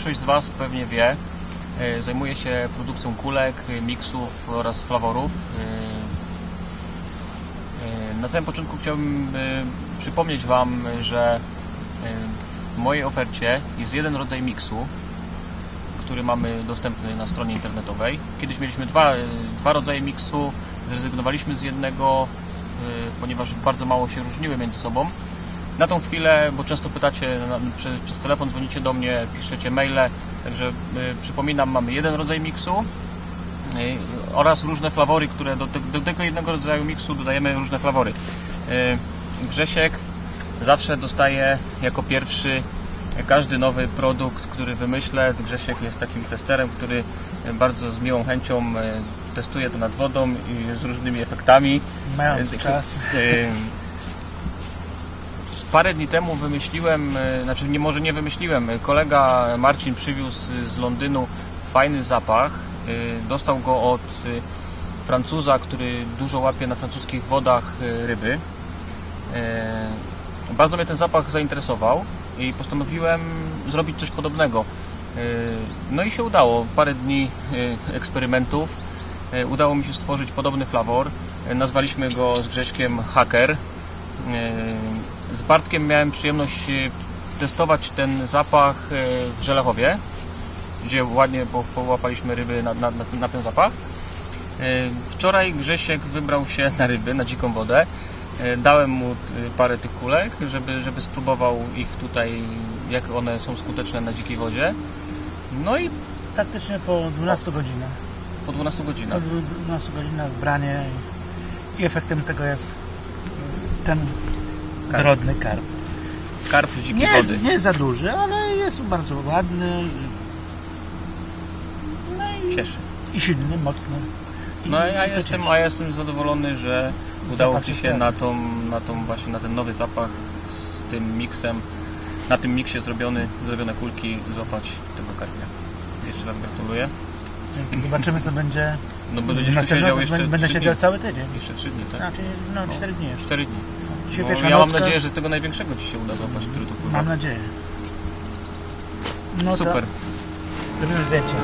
większość z Was pewnie wie, e, zajmuję się produkcją kulek, e, miksów oraz flaworów. E, Na samym początku chciałbym przypomnieć Wam, że w mojej ofercie jest jeden rodzaj miksu, który mamy dostępny na stronie internetowej. Kiedyś mieliśmy dwa, dwa rodzaje miksu, zrezygnowaliśmy z jednego, ponieważ bardzo mało się różniły między sobą. Na tą chwilę, bo często pytacie przez, przez telefon, dzwonicie do mnie, piszecie maile, także y, przypominam, mamy jeden rodzaj miksu y, oraz różne flawory, które do, do tego jednego rodzaju miksu dodajemy różne flawory. Y, Grzesiek zawsze dostaje jako pierwszy każdy nowy produkt, który wymyślę. Grzesiek jest takim testerem, który bardzo z miłą chęcią testuje to nad wodą i z różnymi efektami. Mając czas. Parę dni temu wymyśliłem, y, znaczy nie, może nie wymyśliłem, y, kolega Marcin przywiózł z Londynu fajny zapach. y, Dostał go od Francuza, który dużo łapie na francuskich wodach ryby. Bardzo mnie ten zapach zainteresował i postanowiłem zrobić coś podobnego. No i się udało. Parę dni eksperymentów. Udało mi się stworzyć podobny flawor. Nazwaliśmy go z Grześkiem Hacker. Z Bartkiem miałem przyjemność y, testować ten zapach y, w Żelechowie, gdzie ładnie po- połapaliśmy ryby na, na, na, ten zapach. Y, Wczoraj Grzesiek wybrał się na ryby, na dziką wodę. Dałem mu parę tych kulek, żeby, żeby spróbował ich tutaj, jak one są skuteczne na dzikiej wodzie. No i Praktycznie po 12 godzinach. po 12 godzinach. Po 12 godzinach branie i efektem tego jest ten Karp. drobny karp. Karp z dzikiej Nie, wody. jest- nie za duży, ale jest bardzo ładny no i, Cieszy. i silny, mocny. I No a ja jestem, cieszy. a ja jestem zadowolony, że udało Zapach Ci się na tą, na tą właśnie na ten nowy zapach z tym miksem, na tym miksie zrobiony, zrobione kulki złapać tego karpia. Jeszcze Wam gratuluję. Zobaczymy co będzie. No bo będziesz siedział jeszcze Będę siedział cały tydzień. Jeszcze 3 dni, tak? Znaczy, no No. 4 dni jeszcze. 4 dni. Dzisiaj No, pierwsza ja mam nocka. nadzieję, że tego największego Ci się uda złapać, który tu pływa. Mam nadzieję. No Super. To, robimy zdjęcie.